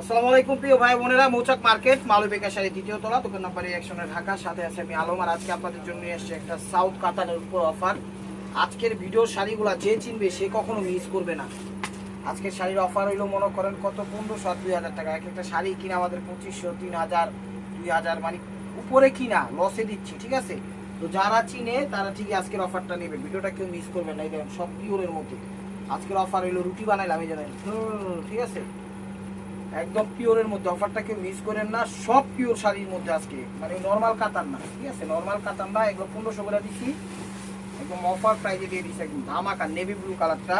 আসসালামু আলাইকুম, প্রিয় ভাই বোনেরা। মৌচাক মার্কেট মালবিকা শাড়ি দ্বিতীয় তলা, দোকান নাম্বার একশনের ঢাকা। সাথে আছে আমি আলম। আর আজকে আপনাদের জন্য নিয়ে এসেছি একটা সাউথ কাতানের উপর অফার। আজকের ভিডিওর শাড়িগুলা যে চিনবে, সে কখনো মিস করবে না। আজকের শাড়ির অফার হইল, মনে করেন, কত? পনেরোশো আর দুই হাজার টাকা। এক একটা শাড়ি কিনা আমাদের পঁচিশশো, তিন হাজার, দুই হাজার মানে উপরে কিনা লসে দিচ্ছি, ঠিক আছে? তো যারা চিনে, তারা ঠিকই আজকের অফারটা নেবে। ভিডিওটা কেউ মিস করবে না। এই দেখেন, সব পিওরের মধ্যে। আজকের অফার হইল, রুটি বানাইলাম এই জানেন ঠিক আছে? একদম পিওরের মধ্যে অফারটা কেউ মিস করেন না, সব পিওর শাড়ির মধ্যে আজকে। মানে নর্মাল কাতার না, ঠিক আছে? নর্মাল কাতার না এগুলো পনেরোশো করে দিচ্ছি একদম অফার প্রাইজে দিয়ে দিচ্ছি একদম ধামাকা নেভি ব্লু কালারটা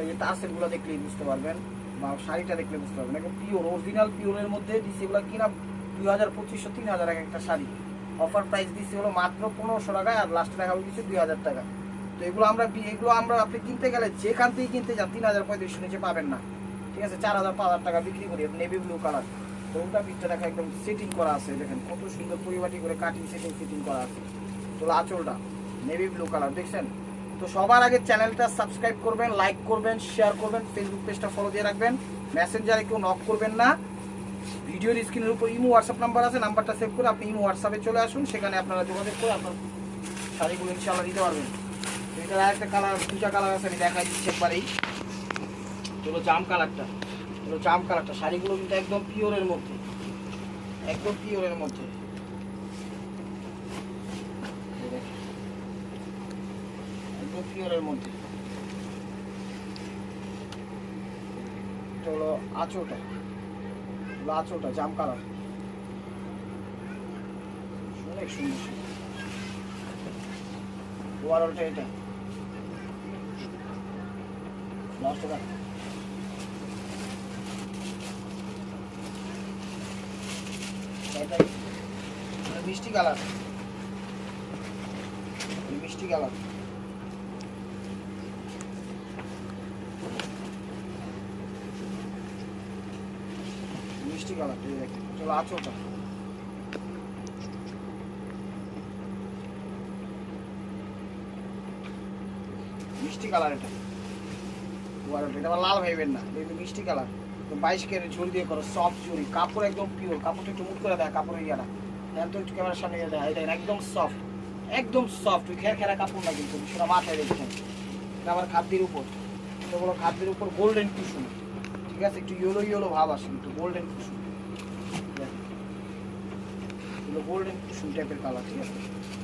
এই যে টার্সেলগুলো দেখলেই বুঝতে পারবেন, বা শাড়িটা দেখলে বুঝতে পারবেন, একদম পিওর অরিজিনাল পিওরের মধ্যে দিচ্ছি এগুলো কিনা দুই হাজার, পঁচিশশো, তিন হাজার এক একটা শাড়ি। অফার প্রাইস দিচ্ছি হলো মাত্র পনেরোশো টাকায় আর লাস্টে দেখা কিছু দুই হাজার টাকা। তো এগুলো আমরা এগুলো আমরা আপনি কিনতে গেলে যেখান থেকে কিনতে যান, তিন হাজার, পঁয়ত্রিশশো নিচে পাবেন না। ঠিক আছে, চার হাজার, পাঁচ হাজার টাকা বিক্রি করি নেভি ব্লু কালার তো ওটা পিকটা দেখা, একদম সেটিং করা আছে, দেখেন কত সুন্দর পরিবাটি করে কাটিং সেটিং ফিটিং করা আছে। তো আঁচলটা নেভি ব্লু কালার দেখছেন? তো সবার আগে চ্যানেলটা সাবস্ক্রাইব করবেন লাইক করবেন শেয়ার করবেন ফেসবুক পেজটা ফলো দিয়ে রাখবেন। মেসেঞ্জারে কেউ নক করবেন না। ভিডিওর স্ক্রিনের উপর ইমো হোয়াটসঅ্যাপ নাম্বার আছে, নাম্বারটা সেভ করে আপনি ইমো হোয়াটসঅ্যাপে চলে আসুন, সেখানে আপনারা যোগাযোগ করে আপনার শাড়িগুলো ইনশাআল্লাহ দিতে পারবেন। এটার আরেকটা কালার দুটা কালার আছে, আমি দেখাই দিচ্ছি একবারেই। হলো জাম কালারটা হলো জাম কালারটা। শাড়িগুলো কিন্তু একদম পিওরের মধ্যে। একদম পিওরের মধ্যে। একদম পিওরের মধ্যে। এটা হলো আঁচলটা। হলো আঁচলটা, জাম কালার। অনেক সুন্দর ওভারঅলটা এটা। লাস্টটা মিষ্টি কালার। মিষ্টি কালার। মিষ্টি কালার, এই দেখেন। চলো আচোটা মিষ্টি কালার এটা। এটা লাল ভাইবেন না, এটা মিষ্টি কালার। বাইশ ক্যারেট ঝুল দিয়ে করো সফট ঝুড়ি কাপড় একদম পিওর কাপড়টা একটু মুখ করে দেয় কাপড়ের ইয়ারা এখন তো একটু ক্যামেরার সামনে গিয়ে দেয় এটা একদম সফট একদম সফট খেরা খেরা কাপড় না কিন্তু, সেটা মাথায় রেখেছেন এটা আবার খাদ্যের উপর। এটা বলো খাদ্যের উপর গোল্ডেন কুসুম। ঠিক আছে? একটু ইয়েলো ইয়েলো ভাব আসে কিন্তু গোল্ডেন কুসুম। এগুলো গোল্ডেন কুসুম টাইপের কালার ঠিক আছে?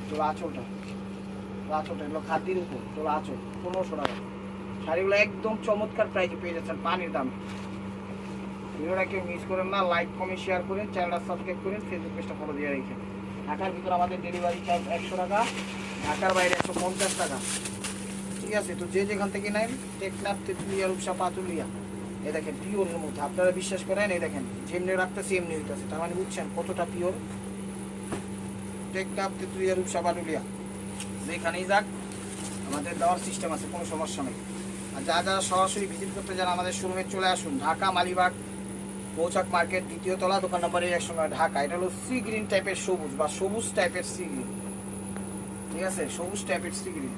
তোর আঁচলটা। আঁচলটা, এগুলো খাদ্যের উপর। তোর আঁচল, পনেরোশো টাকা। শাড়িগুলো একদম চমৎকার প্রাইসে পেয়ে যাচ্ছেন, পানির দামে। ভিডিওটা কেউ মিস করেন না লাইক কমেন্ট শেয়ার করেন চ্যানেলটা সাবস্ক্রাইব করেন ফেসবুক পেজটা ফলো দিয়ে রেখেন। ঢাকার ভিতরে আমাদের ডেলিভারি চার্জ একশো টাকা, ঢাকার বাইরে একশো পঞ্চাশ টাকা। ঠিক আছে, তো যে যেখান থেকে নেন, টেকনাফ, তেঁতুলিয়া, রূপসা, পাতুলিয়া। এ দেখেন পিওরের মধ্যে। আপনারা বিশ্বাস করেন এই দেখেন, যেমনি রাখতেছি, এমনি হইতেছে। তার মানে বুঝছেন কতটা পিওর টেকনাফ, তেঁতুলিয়া, রূপসা, পাতুলিয়া। যেখানেই যাক, আমাদের দেওয়ার সিস্টেম আছে, কোনো সমস্যা নেই। আর যা যারা সরাসরি ভিজিট করতে যান আমাদের শোরুমে চলে আসুন। ঢাকা, মালিবাগ মৌচাক মার্কেট, দ্বিতীয় তলা, দোকান নম্বর একশো নয় ঢাকা। এটা হলো সি গ্রিন টাইপের সবুজ বা সবুজ টাইপের সি গ্রিন। ঠিক আছে? সবুজ টাইপের সি গ্রিন।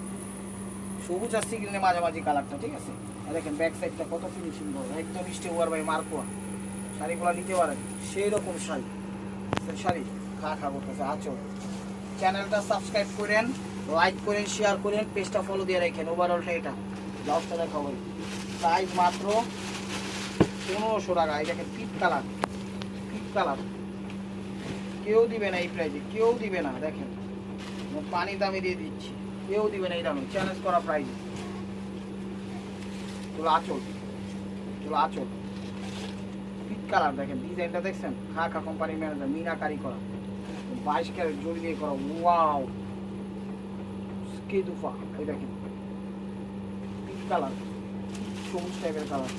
সবুজ আর সি গ্রিনের মাঝামাঝি কালারটা, ঠিক আছে? দেখেন ব্যাক সাইডটা কত ফিনিশিং বড়, একদম স্টে ওয়ার বাই মার্কোয়া শাড়িগুলো নিতে পারেন সেই রকম শাড়ি শাড়ি খা খা করতেছে আচর চ্যানেলটা সাবস্ক্রাইব করেন লাইক করেন শেয়ার করেন পেজটা ফলো দিয়ে রাখেন। ওভারঅলটা এটা ব্লাউজটা দেখাবো। প্রাইস মাত্র পনেরোশো টাকা এটাকে পিট কালার পিট কালার কেউ দিবে না এই প্রাইজে কেউ দিবে না, দেখেন। পানি দামে দিয়ে দিচ্ছি, কেউ দিবে না এই দামে চ্যালেঞ্জ করা প্রাইজ চলো আচল চলো আচল। পিট কালার দেখেন ডিজাইনটা দেখছেন? খা খা কোম্পানির ম্যানেজার মিনাকারি করা। বাইশ ক্যারেট জড়ি দিয়ে করা ওয়াও কে দুফা, এই দেখেন। পিট কালার সবুজ টাইপের কালার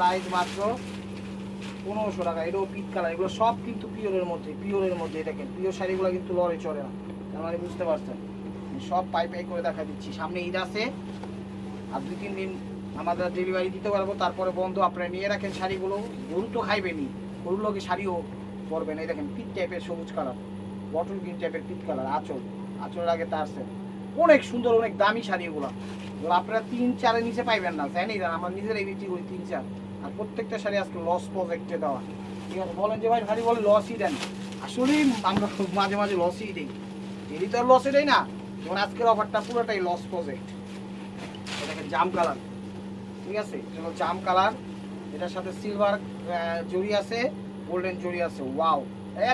প্রাইস মাত্র পনেরোশো টাকা। এটাও পিট কালার। এগুলো সব কিন্তু পিওরের মধ্যে পিওরের মধ্যে দেখেন পিওর শাড়িগুলো কিন্তু লড়ে চড়ে না। তার মানে বুঝতে পারছেন? সব পাই পাই করে দেখা দিচ্ছি। সামনে ঈদ আছে। আর দুই তিন দিন আমাদের ডেলিভারি দিতে পারব। তারপরে বন্ধ আপনারা নিয়ে রাখেন শাড়িগুলো। গরু তো খাইবেনি গরুর লোকে শাড়িও পরবেন। এই দেখেন পিট টাইপের সবুজ কালার। বটল গ্রিন টাইপের পিট কালার, আঁচল। আঁচলের আগে তার। অনেক সুন্দর, অনেক দামি শাড়ি এগুলো এগুলো আপনারা তিন চারের নিচে পাইবেন না। জানি আমরা নিজেরাই বিক্রি করি তিন চার। আর প্রত্যেকটা শাড়ি আজকে লস প্রজেক্টে দেওয়া। ঠিক আছে, বলেন যে ভাই, ভারী বলে লসই দেন। আসলেই আমরা মাঝে মাঝে লসই দিই। এরই তো আর লসে দেয় না। যেমন আজকের অফারটা পুরোটাই লস প্রজেক্ট এটাকে জাম কালার ঠিক আছে, এটা জাম কালার এটার সাথে সিলভার জড়ি আছে গোল্ডেন জড়ি আছে। ওয়াও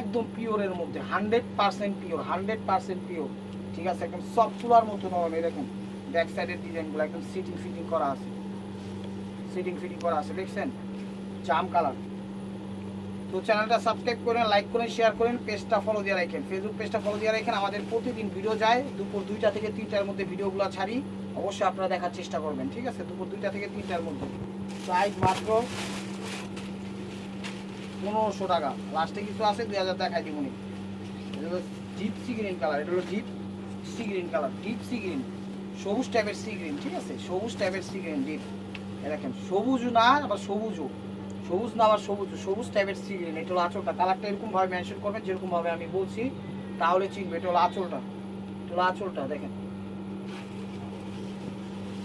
একদম পিওরের মধ্যে। Hundred percent pure hundred percent pure ঠিক আছে, একদম সব তুলার মতো নরম এরকম। ব্যাক সাইডের ডিজাইনগুলো একদম সিটিং ফিটিং করা আছে। সিটিং ফিটিং করা আছে, দেখছেন? জাম কালার তো চ্যানেলটা সাবস্ক্রাইব করেন লাইক করেন শেয়ার করেন পেজটা ফলো দিয়ে রাখেন। ফেসবুক পেজটা ফলো দিয়ে রাখেন, আমাদের প্রতিদিন ভিডিও যায়, দুপুর দুইটা থেকে তিনটার মধ্যে ভিডিওগুলো ছাড়ি। অবশ্যই আপনারা দেখার চেষ্টা করবেন, ঠিক আছে? দুপুর দুইটা থেকে তিনটার মধ্যে। প্রাইস মাত্র পনেরোশো টাকা। লাস্টে কিছু আছে, দুই হাজার দেখাই দিব এটা হলো ডিপ সি গ্রিন কালার এটা হলো deep sea green colour deep sea green সবুজ টাইপের সি গ্রিন ঠিক আছে? সবুজ টাইপের সি গ্রিন ডিপ দেখেন, সবুজ না, আবার সবুজও। সবুজ না, আবার সবুজ। সবুজ টাইপের সি এটা হলো আঁচলটা। কালারটা এরকম ভাবে মেনশন করবেন যেরকম ভাবে আমি বলছি, তাহলে চিনবে এটা হলো আঁচলটা। এটা হলো আঁচলটা, দেখেন।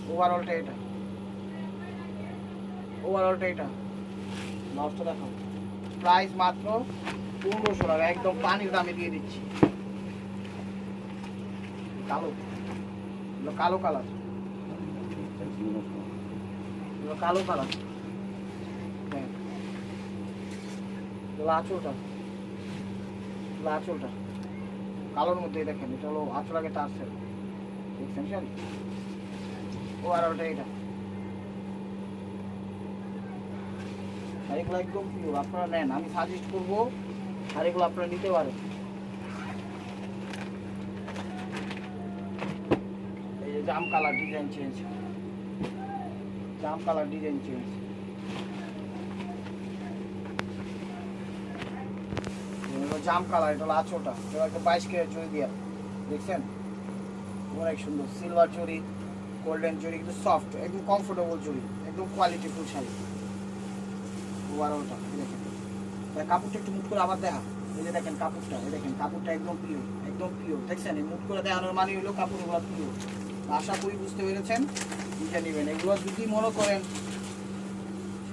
ওভারঅলটা এটা। ওভারঅলটা এটা। ব্লাউজটা দেখো। প্রাইস মাত্র পনেরোশো টাকা। একদম পানির দামে দিয়ে দিচ্ছি। কালো। কালো কালার। কালো কালার। হ্যাঁ। আঁচলটা আঁচলটা কালোর মধ্যে দেখেন, এটা হলো আঁচল আগে টার্সেল দেখছেন স্যার ও আর ওটা এটা। শাড়িগুলো একদম পিওর আপনারা নেন। আমি সাজেস্ট করব, শাড়িগুলো আপনারা নিতে পারেন। জাম কালার ডিজাইন চেঞ্জ জাম কালার ডিজাইন চেঞ্জ জাম কালার, এটা হলো আঁচলটা। এটা একটা বাইশ কেয়ার জড়ি দিয়া দেখছেন? অনেক সুন্দর। সিলভার জড়ি গোল্ডেন জড়ি কিন্তু সফট একদম কমফোর্টেবল জড়ি একদম কোয়ালিটিফুল শাড়ি। ওভারঅলটা দেখেন। কাপড়টা একটু মুট করে আবার দেখা। এই যে দেখেন কাপড়টা, এই দেখেন, কাপড়টা একদম পিওর একদম পিওর দেখছেন? এই মুট করে দেখানোর মানে হলো কাপড়গুলো পিওর আশা করি বুঝতে পেরেছেন। এটা নেবেন। এগুলো যদি মনে করেন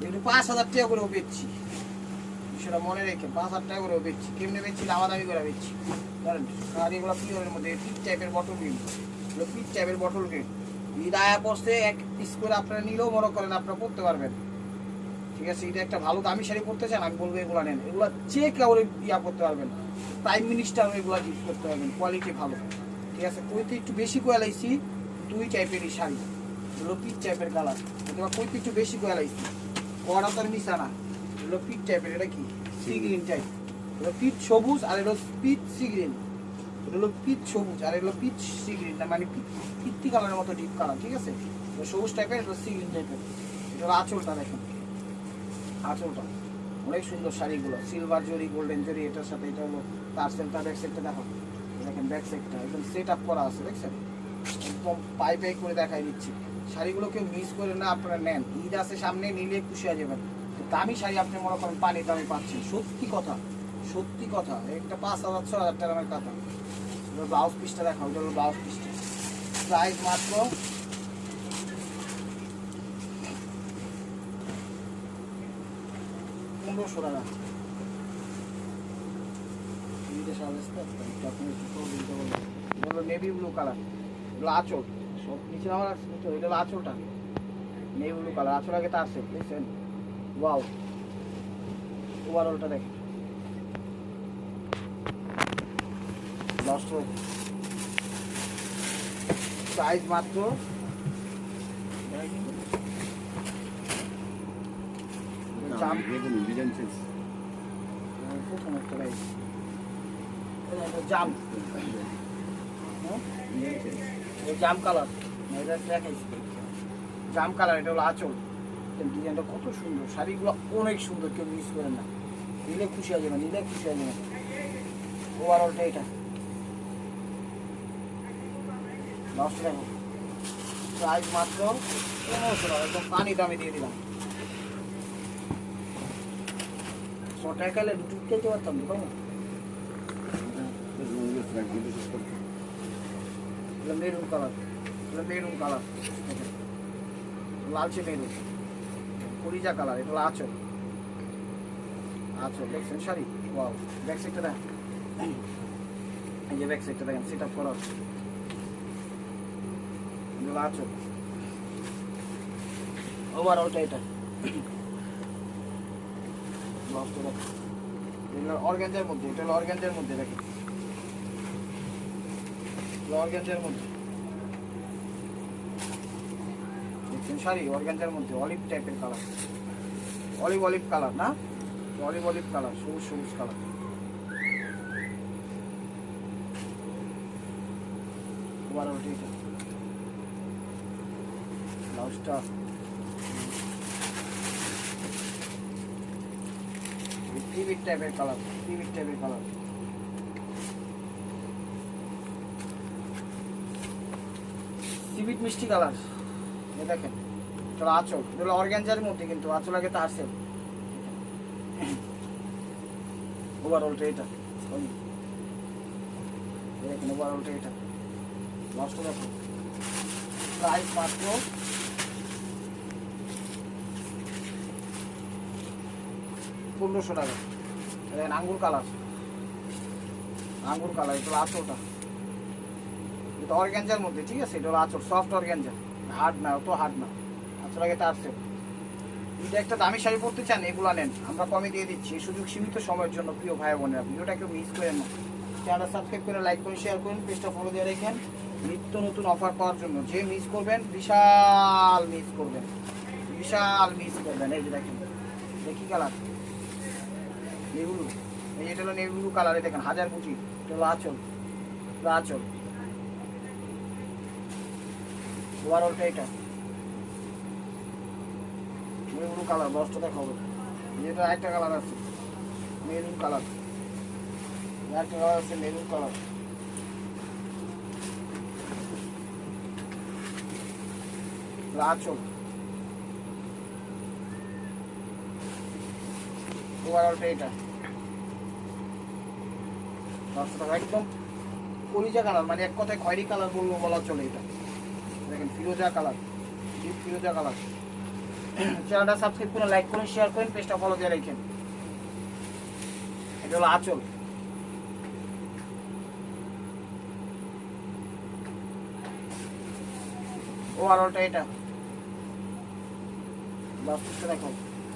একটু পাঁচ হাজার টাকা করেও বেচছি। সেটা মনে রেখে পাঁচ হাজার টাকা করেও বেচছি। কেমনে বেচছি? দামা দামি করে বেচছি। ধরেন, আর এগুলো পিওরের মধ্যে? পিট টাইপের বটল গ্রিন এগুলো পিট টাইপের বটল গ্রিন ঈদ আয়া পড়ছে এক পিস করে আপনারা নিলেও মনে করেন আপনারা পড়তে পারবেন। ঠিক আছে, এটা একটা ভালো দামি শাড়ি পরতে চান, আমি বলব এগুলো নেন। এগুলো যে কেউ ইয়া করতে পারবেন। প্রাইম মিনিস্টার এগুলো ইউজ করতে পারবেন। কোয়ালিটি ভালো। ঠিক আছে কইতে একটু বেশি কোয়ালাইছি দুই টাইপেরই শাড়ি এগুলো পিট টাইপের কালার অথবা কইতে একটু বেশি কোয়ালাইছি কড়া তো আর মিশা না এগুলো পিট টাইপের এটা কি? Sea green. টাইপ এগুলো পিট সবুজ আর এগুলো পিট সি গ্রিন। এটা হলো পিচ সবুজ আর এগুলো পিচ সি গ্রিন। মানে পিত্তি কালারের মতো ডিপ কালার ঠিক আছে? সবুজ টাইপের এটা সি গ্রিন টাইপের এটা হলো আঁচলটা দেখেন। আঁচলটা। অনেক সুন্দর শাড়িগুলো। সিলভার জরি গোল্ডেন জরি এটার সাথে এটা হলো তার সেলটা ব্যাক সাইডটা দেখো। দেখেন ব্যাক সাইডটা একদম সেট আপ করা আছে দেখছেন? পাই পাই করে দেখাই দিচ্ছি। শাড়িগুলো কেউ মিস করে না আপনারা নেন। ঈদ আছে সামনে, নিলে খুশি হয়ে যাবেন। দামি শাড়ি আপনি মনে করেন পানি দামি পাচ্ছেন। সত্যি কথা সত্যি কথা। একটা পাঁচ হাজার ছ হাজার টাকার কথা। ব্লাউজ পিসটা দেখা ওটা হলো ব্লাউজ পিসটা প্রাইস মাত্র পনেরোশো টাকা। নেভি ব্লু কালার এগুলো আঁচল। সব নিচে আমার আছে তো এটা আঁচলটা। নেভি ব্লু কালার আঁচল আগে তা আছে দেখছেন ওয়াও ওভারঅলটা দেখেন। লস্ট সাইজ মাত্র জাম জাম কালার এটা জাম কালার, এটা হলো আঁচল। ডিজাইনটা কত সুন্দর, শাড়িগুলো অনেক সুন্দর, কেউ মিস করেন না। নিলে খুশি হয়ে যাবে নিলে খুশি হয়ে যাবে ওভারঅলটা এটা। দশ টাকা প্রাইস মাত্র একদম পানি দামে দিয়ে দিলাম। ছ টাকা দুটো খেতে পারতাম তো এটা মেরুন কালার এটা মেরুন কালার লালচে মেরুন কলিজা কালার এটা আঁচল। আঁচল, দেখছেন? শাড়ি? ওয়াও ব্যাক সাইডটা দেখ এই যে ব্যাক সাইডটা দেখেন সেট আপ করা। হলো আঁচল। ওভারঅলটা এটা। এগুলো অর্গ্যাঞ্জার মধ্যে, এটা হলো মধ্যে দেখেন। অর্গ্যাঞ্জার মধ্যে। দেখছেন শাড়ি? অর্গ্যাঞ্জার মধ্যে। অলিভ টাইপের কালার। অলিভ অলিভ কালার, না? অলিভ অলিভ কালার, সবুজ সবুজ কালার। ওভার ব্লাউজটা। টিভির টাইপের কালার টিভির টাইপের কালার। সিভিট মিষ্টি কালার। এ দেখেন চলো আঁচল। এগুলো অর্গ্যাঞ্জার মধ্যে কিন্তু আঁচল আগে তো আসে ওভারঅলটা এটা। এই দেখেন ওভারঅলটা এটা। লাস্ট দেখো প্রাইস মাত্র পনেরোশো টাকা। দেখেন, আঙ্গুর কালার। আঙ্গুর কালার এটা হলো আঁচলটা। এটা অর্গ্যাঞ্জার মধ্যে, ঠিক আছে? এটা হলো আঁচল সফট অর্গ্যাঞ্জা হার্ড না, অত হার্ড না। আঁচল আগে তার সেট যদি একটা দামি শাড়ি পরতে চান, এগুলো নেন। আমরা কমে দিয়ে দিচ্ছি। সুযোগ সীমিত সময়ের জন্য, প্রিয় ভাই বোনেরা ভিডিওটা কেউ মিস করেন না। চ্যানেলটা সাবস্ক্রাইব করে লাইক করে শেয়ার করুন পেজটা ফলো দিয়ে রেখেন। নিত্য নতুন অফার পাওয়ার জন্য যে মিস করবেন, বিশাল মিস করবেন। বিশাল মিস করবেন। এই যে দেখেন দেখি কালার নেগুলু এই এটা হলো নেগুলু কালারে দেখেন, হাজার কুচি। এটা হলো আঁচল। আঁচল। ওভারঅলটা কালার কালার আছে, মেরুন কালার। একটা কালার মেরুন কালার। ওভারঅলটা দশটা একদম কলিজা কালার মানে এক কথায় খয়েরি কালার বলব বলা চলে এটা। দেখেন, ফিরোজা কালার। ডিপ ফিরোজা কালার। চ্যানেলটা সাবস্ক্রাইব করুন লাইক করুন শেয়ার করুন পেজটা ফলো দিয়ে রাখেন। এটা হলো আঁচল। এটা। দশ পিসটা দেখো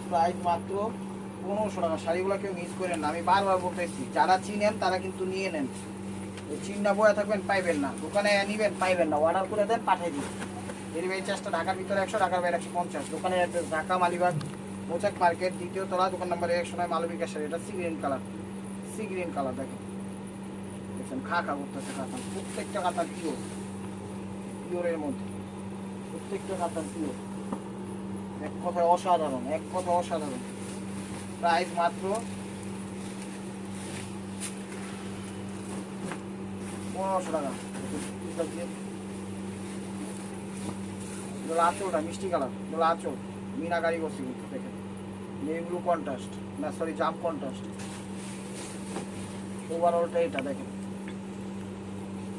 প্রাইস মাত্র পনেরোশো টাকা। শাড়িগুলো কেউ মিস করেন না। আমি বারবার বলতেছি, যারা চিনেন তারা কিন্তু নিয়ে নেন। চিন্তা বয়ে থাকবেন, পাইবেন না। দোকানে নিবেন, পাইবেন না। অর্ডার করে দেন, পাঠিয়ে দিন। ডেলিভারি চার্জটা ঢাকার ভিতরে একশো, ঢাকার বাইরে একশো পঞ্চাশ। দোকানের অ্যাড্রেস ঢাকা, মালিবাগ, মোচাক মার্কেট, দ্বিতীয় তলা, দোকান নাম্বার একশো নয় মালবিকা এটা sea green colour sea green colour দেখেন। দেখছেন, খা খা করতেছে কাতান প্রত্যেকটা কাতান পিওর পিওরের মধ্যে। প্রত্যেকটা কাতান পিওর এক কথায় অসাধারণ, এক কথা অসাধারণ। প্রাইস মাত্র পনেরোশো টাকা। এগুলো আঁচলটা মিষ্টি কালার। এগুলো আঁচল। মিনাকারি করছি কিন্তু দেখেন নেই ব্লু কন্ট্রাস্ট না সরি জাম কন্ট্রাস্ট ওভারঅলটা এটা দেখেন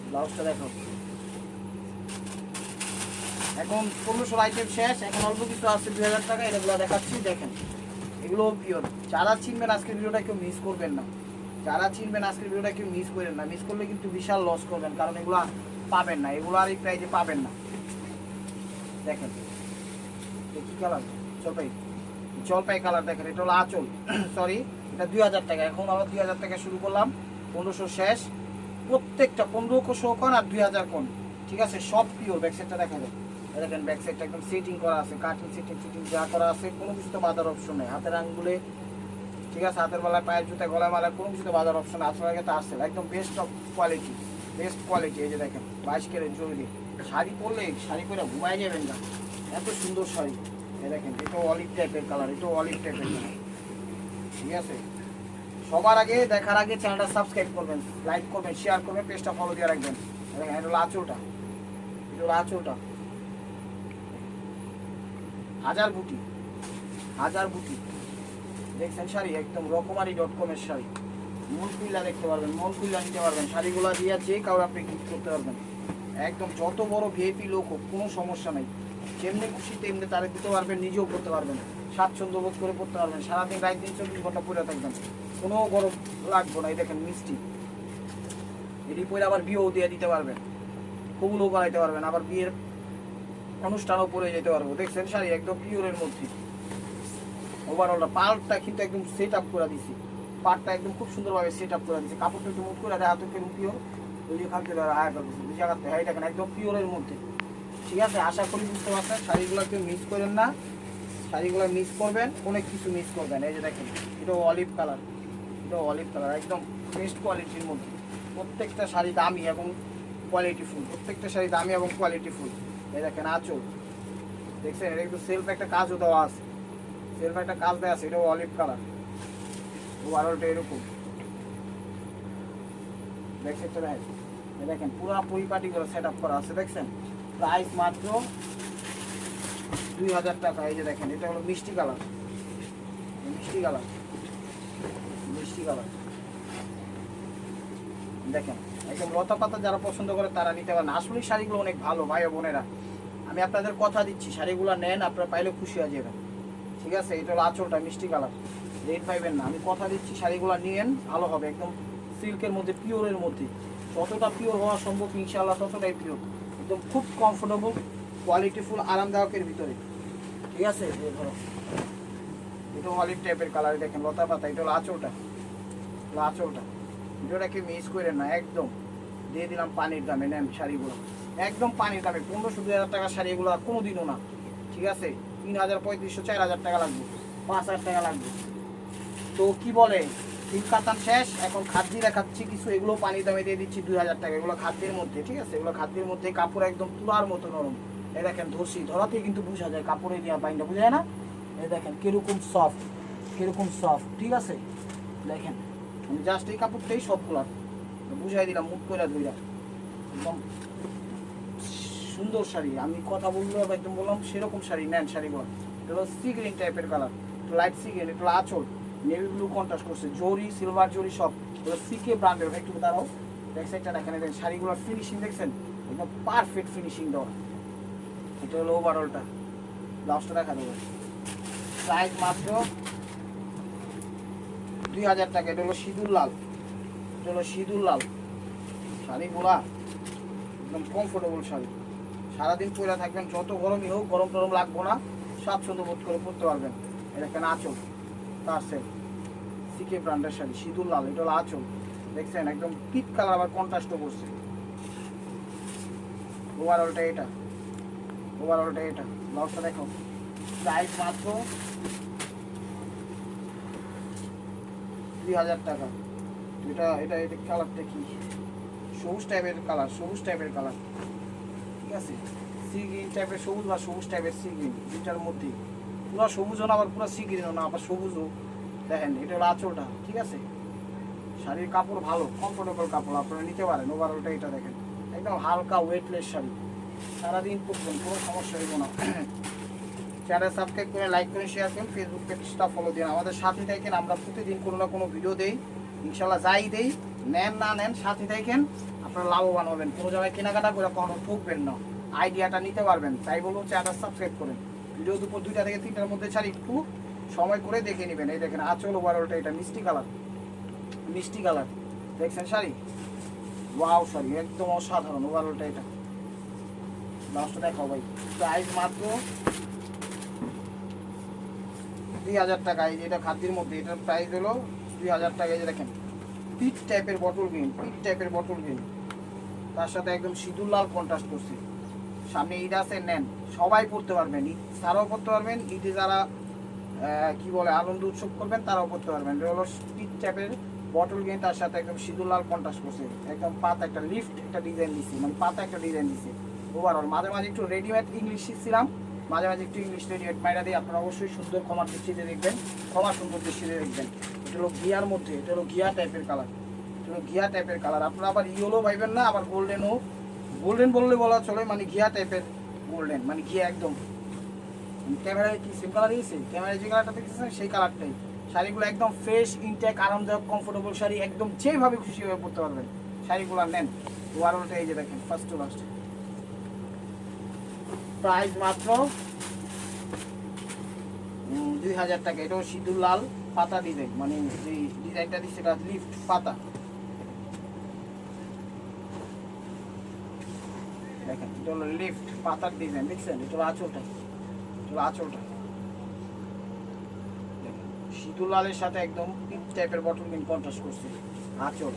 ব্লাউজটা দেখো। এখন পনেরোশো আইটেম শেষ, এখন অল্প কিছু আছে দুই হাজার টাকা, এগুলো দেখাচ্ছি, দেখেন। এগুলো পিওর যারা চিনবেন আজকের ভিডিওটা কেউ মিস করবেন না। যারা চিনবেন আজকের ভিডিওটা কেউ মিস করেন না মিস করলে কিন্তু বিশাল লস করবেন, কারণ এগুলো পাবেন না, এগুলো আর এই প্রাইজে পাবেন না। দেখেন কি কালার জলপাই। জলপাই কালার দেখেন, এটা হলো আঁচল। সরি এটা দুই হাজার টাকা। এখন আবার দুই হাজার টাকা শুরু করলাম, পনেরোশো শেষ। প্রত্যেকটা পনেরোশো কোন আর দুই হাজার কোন। ঠিক আছে? সব পিওর ব্যাক সাইডটা দেখা যায়। দেখেন ব্যাক সাইডটা একদম সেটিং করা আছে কাটিং সেটিং ফিটিং যা করা আছে, কোনো কিছু তো বাধার অপশন নেই। হাতের আঙ্গুলে ঠিক আছে, হাতের বেলায়, পায়ের জুতা গলায় মালায়, কোনো কিছুতে বাধার অপশন আগে তো আসছে একদম best of quality best quality এই যে দেখেন, বাইশ কেরের জরুরি। শাড়ি পরলে শাড়ি পরে ঘুমাই যাবেন না। এত সুন্দর শাড়ি। এই দেখেন, এটাও অলিভ টাইপের কালার এটাও অলিভ টাইপের কালার ঠিক আছে? সবার আগে, দেখার আগে চ্যানেলটা সাবস্ক্রাইব করবেন লাইক করবেন শেয়ার করবেন পেজটা ফলো দিয়ে রাখবেন। দেখেন, এটা হলো আঁচলটা। এটা হলো আঁচলটা। হাজার বুটি হাজার বুটি দেখছেন শাড়ি? একদম রকমারি ডট কমের শাড়ি। মন দেখতে পারবেন মন নিতে পারবেন। শাড়িগুলো দিয়ে যে কাউকে আপনি গিফট করতে পারবেন। একদম যত বড় ভিআইপি লোক হোক, কোনো সমস্যা নেই। যেমনি খুশি তেমনি তারে দিতে পারবেন, নিজেও করতে পারবেন। স্বাচ্ছন্দ্য বোধ করে পড়তে পারবেন। সারাদিন রাত দিন চব্বিশ ঘণ্টা পরে থাকবেন। কোনো গরম লাগবো না, এই দেখেন মিষ্টি। এটি পরে আবার বিয়েও দিয়ে দিতে পারবেন। কবুলও করাইতে পারবেন। আবার বিয়ের অনুষ্ঠানও পরে যেতে পারব। দেখছেন শাড়ি? একদম পিওরের মধ্যে। ওভারঅলটা পালটা কিন্তু একদম সেট আপ করে দিছি। পাটটা একদম খুব সুন্দরভাবে সেট আপ করে দিছি। কাপড়টা একটু মুখ করে দেয় হাতে কেমন পিওর ওই যে খালতে হায়া করতেছে দুই জায়গাতে হাই দেখেন একদম পিওরের মধ্যে। ঠিক আছে? আশা করি বুঝতে পারছেন। শাড়িগুলো কেউ মিস করেন না। শাড়িগুলো মিস করবেন, অনেক কিছু মিস করবেন। এই যে দেখেন, এটা অলিভ কালার এটা অলিভ কালার একদম বেস্ট কোয়ালিটির মধ্যে। প্রত্যেকটা শাড়ি দামি এবং কোয়ালিটি ফুল প্রত্যেকটা শাড়ি দামি এবং কোয়ালিটি ফুল এই দেখেন, আঁচল। দেখছেন? এটা একটু সেলফ একটা কাজও দেওয়া আছে। সেলফ একটা কাজ দেওয়া আছে এটাও অলিভ কালার ওভারঅলটা এরকম। তো দেখেন দেখেন, পুরো পরিপাটি সেট আপ করা আছে, দেখছেন? প্রাইস মাত্র দুই হাজার টাকা, এই যে দেখেন, এটা হলো মিষ্টি কালার মিষ্টি কালার মিষ্টি কালার দেখেন, একদম লতা পাতা যারা পছন্দ করে তারা নিতে পারেন। আসলে শাড়িগুলো অনেক ভালো, ভাই বোনেরা। আমি আপনাদের কথা দিচ্ছি, শাড়িগুলো নেন, আপনারা পাইলে খুশি হয়ে যাবেন। ঠিক আছে? এটা হলো আঁচলটা, মিষ্টি কালার। রেট পাইবেন না। আমি কথা দিচ্ছি, শাড়িগুলো নিয়েন, ভালো হবে। একদম সিল্কের মধ্যে পিওরের মধ্যে। যতটা পিওর হওয়া সম্ভব, ইনশাআল্লাহ ততটাই পিওর একদম খুব কমফোর্টেবল কোয়ালিটিফুল আরামদায়কের ভিতরে। ঠিক আছে? ধরো। এটা অলিভ টাইপের কালার দেখেন, লতা পাতা। এটা হলো আঁচলটা। আঁচলটা। ভিডিওটাকে মিস করেন না, একদম। দিয়ে দিলাম পানির দামে, নেন শাড়িগুলো। একদম পানির দামে, পনেরোশো, দুই হাজার টাকার শাড়িগুলো কোনো দিনও না। ঠিক আছে? তিন হাজার পঁয়ত্রিশশো চার হাজার টাকা লাগবে পাঁচ হাজার টাকা লাগবে। তো কি বলে তিন কাতান শেষ, এখন খাদ্যি দেখাচ্ছি কিছু, এগুলো পানি দামে দিয়ে দিচ্ছি দুই হাজার টাকা, এগুলো খাদ্যের মধ্যে, ঠিক আছে? এগুলো খাদ্যের মধ্যে কাপড় একদম তুলার মতো নরম। এ দেখেন ধরছি ধরাতেই কিন্তু বোঝা যায় কাপড়ে দেওয়া বাইনটা বোঝা যায় না? এই দেখেন, কীরকম সফট কীরকম সফট ঠিক আছে? দেখেন জাস্ট এই কাপড়টাই সব খোলার। বুঝাই দিলাম, মুখ করে ধুইরা একদম সুন্দর শাড়ি। আমি কথা বলল একদম বললাম, সেরকম শাড়ি নেন শাড়িগুলো এটা সি গ্রিন টাইপের কালার লাইট সি গ্রিন হলো আঁচল নেভি ব্লু কন্ট্রাস্ট করছে, জরি সিলভার জরি সব। এগুলো সিকে ব্র্যান্ডের একটু দাঁড়াও। ব্যাক সাইডটা দেখেন দেখেন, শাড়িগুলোর ফিনিশিং দেখছেন? একদম পারফেক্ট ফিনিশিং দেওয়া। এটা হলো ওভারঅলটা ব্লাউজটা দেখা দেবো। প্রাইস মাত্র দুই হাজার টাকা। এটা হলো সিঁদুর লাল। এটা হলো সিঁদুর লাল। শাড়িগুলা একদম কমফোর্টেবল শাড়ি। সারাদিন পরে থাকবেন, যত গরমই হোক, গরম টরম লাগবো না স্বাচ্ছন্দ্য বোধ করে পরতে পারবেন। এটা কেন আঁচল তার সেট সিকে ব্র্যান্ডের শাড়ি, সিঁদুর লাল, এটা হলো আঁচল। দেখছেন, একদম পিট কালার আবার কন্ট্রাস্টও করছে। ওভারঅলটা এটা ওভারঅলটা এটা। ব্লাউজটা দেখো প্রাইস মাত্র দুই হাজার টাকা। এটা এটা এটা কালারটা কি? সবুজ টাইপের কালার সবুজ টাইপের কালার আছে। সি গ্রিন টাইপের সবুজ বা সবুজ টাইপের সি গ্রিন দুইটার মধ্যে। পুরো সবুজও না আবার পুরো সি গ্রিনও না, আবার সবুজও দেখেন, এটা হলো আঁচলটা, ঠিক আছে? শাড়ির কাপড় ভালো কমফোর্টেবল কাপড়, আপনারা নিতে পারেন ওভারঅলটা এটা দেখেন। একদম হালকা ওয়েটলেস শাড়ি। সারাদিন পরবেন, কোনো সমস্যা হইব না। চ্যানেল সাবস্ক্রাইব করে লাইক করে শেয়ার করুন ফেসবুক পেজটা ফলো দিন। আমাদের সাথে থাকেন, আমরা প্রতিদিন কোনো না কোনো ভিডিও দেই। ইনশাল্লাহ যাই দেই। নেন না নেন, সাথে থাকেন আপনারা লাভবান হবেন। কোনো জায়গায় কেনাকাটা করে কখনো ঠকবেন না। আইডিয়াটা নিতে পারবেন, তাই বলব চ্যানেল সাবস্ক্রাইব করেন ভিডিও দুপুর দুইটা থেকে তিনটার মধ্যে ছাড়ি, একটু সময় করে দেখে নেবেন। এই দেখেন, আচল ওভারঅলটা এটা মিষ্টি কালার। মিষ্টি কালার। দেখছেন, শাড়ি? ওয়াও, শাড়ি। একদম অসাধারণ ওভারঅলটা এটা। লাস্টটা দেখাও ভাই। প্রাইস মাত্র দুই হাজার টাকা। এটা খাদ্যের মধ্যে, এটার প্রাইস হলো দুই হাজার টাকা। এই দেখেন পিট টাইপের বটল গ্রিন, পিট টাইপের বটল গ্রিন। তার সাথে একদম সিঁদুর লাল কন্ট্রাস্ট করছে। সামনে ঈদ আছে, নেন, সবাই পড়তে পারবেন। ঈদ, তারাও পড়তে পারবেন। ঈদে যারা কি বলে, আনন্দ উৎসব করবেন, তারাও পড়তে পারবেন। পিট টাইপের বটল গ্রিন, তার সাথে একদম সিঁদুর লাল কন্ট্রাস্ট করছে। একদম পাতা, একটা লিফট একটা ডিজাইন দিছে। মানে পাতা, একটা ডিজাইন দিছে। ওভারঅল মাঝে মাঝে একটু রেডিমেড ইংলিশ শিখছিলাম। মাঝে মাঝে একটু ইংলিশ রেডিমেড মাইরা দিয়ে আপনারা অবশ্যই সুন্দর ক্ষমার দৃষ্টিতে দেখবেন, ক্ষমা সুন্দর দৃষ্টিতে দেখবেন। এটা হলো গিয়ার মধ্যে, এটা হলো গিয়া টাইপের কালার এটা হলো গিয়া টাইপের কালার আপনারা আবার ইয়েলো ভাইবেন না, আবার গোল্ডেনও গোল্ডেন বললে বলা চলে মানে ঘিয়া টাইপের গোল্ডেন মানে ঘিয়া একদম। ক্যামেরায় কি সেম কালার দিয়েছে ক্যামেরায় যে কালারটা দেখতেছেন, সেই কালারটাই শাড়িগুলো একদম ফ্রেশ ইনটেক আরামদায়ক কমফোর্টেবল শাড়ি, একদম যেভাবে খুশি হয়ে পড়তে পারবেন। শাড়িগুলো নেন। ওয়ারলটা এই যে দেখেন ফার্স্ট টু লাস্ট প্রাইস মাত্র। দুই হাজার টাকা। এটাও সিঁদুর লাল পাতা ডিজাইন মানে যে ডিজাইনটা দিচ্ছে, এটা লিফট পাতা। দেখেন পাতার ডিজাইন দেখছেন? আঁচলটা। সিঁদুর লালের সাথে একদম টাইপের বটল করছে। আঁচল।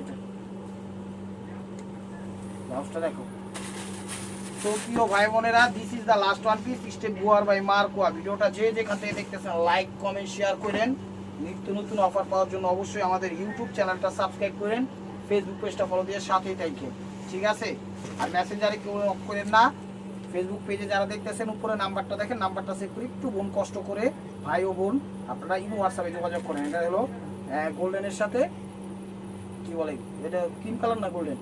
এটা। ব্লাউজটা দেখো। তো ভাই বোনেরা this is the last one piece step বুয়ার বাই মার্কোয়া ভিডিওটা যে যেখান থেকে দেখতেছেন লাইক কমেন্ট শেয়ার করেন। নিত্য নতুন অফার পাওয়ার জন্য অবশ্যই আমাদের ইউটিউব চ্যানেলটা সাবস্ক্রাইব করেন ফেসবুক পেজটা ফলো দিয়ে সাথেই থাকেন। ঠিক আছে? আর মেসেঞ্জারে কেউ অফ করেন না। ফেসবুক পেজে যারা দেখতেছেন, উপরে নাম্বারটা দেখেন, নাম্বারটা সেভ করে একটু বোন কষ্ট করে, ভাই ও বোন, আপনারা ইমো হোয়াটসঅ্যাপে যোগাযোগ করেন। এটা হলো গোল্ডেনের সাথে, কি বলে, এটা ক্রিম কালার না গোল্ডেন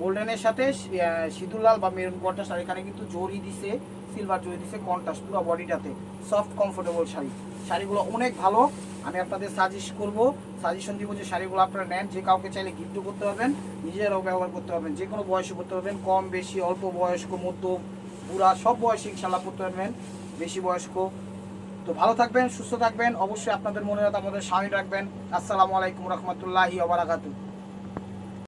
গোল্ডেনের সাথে আহ, সিঁদুর লাল বা মেরুন কন্ট্রাস্ট আর এখানে কিন্তু জরি দিছে সিলভার জরি দিছে কন্ট্রাস্ট পুরো বডিটাতে। Soft comfortable sari. শাড়িগুলো অনেক ভালো। আমি আপনাদের সাজেস্ট করব। সাজেশন দিব যে শাড়িগুলো আপনারা নেন। যে কাউকে চাইলে গিফটও করতে পারবেন নিজেরাও ব্যবহার করতে পারবেন। যে কোনো বয়সে করতে পারবেন কম বেশি অল্প বয়স্ক মধ্য বুড়া সব বয়সে ইনশাল্লাহ করতে পারবেন বেশি বয়স্ক। তো ভালো থাকবেন সুস্থ থাকবেন। অবশ্যই আপনাদের মনে রাখতে আমাদের স্বামী রাখবেন। আসসালামু আলাইকুম রহমতুল্লাহি ওবারাকাতু